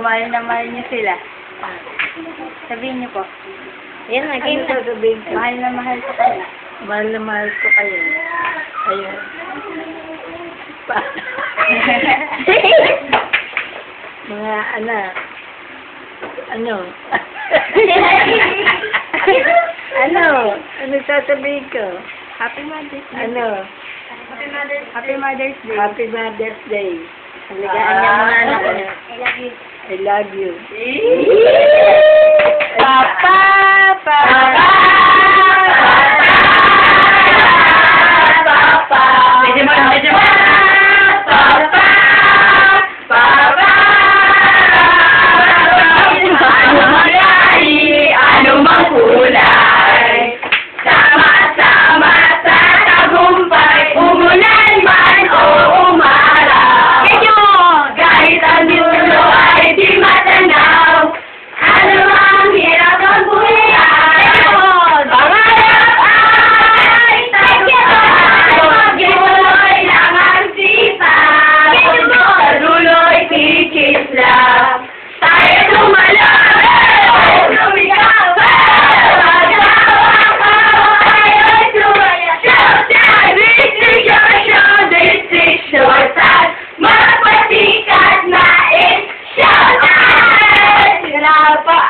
Mahal na mahal niyo sila. Sabihin niyo po. Yan nga, Ano sasabihin ko? Mahal na mahal ko kayo. Mahal na mahal ko kayo. Ayun. Pa- Mga anak. Ano? ano? Ano sasabihin ko? Happy Mother's Day. Ano? Happy Mother's Happy Mother's Day. Happy Mother's Day. Haligaan niya mga anak ko. I love you. Kenapa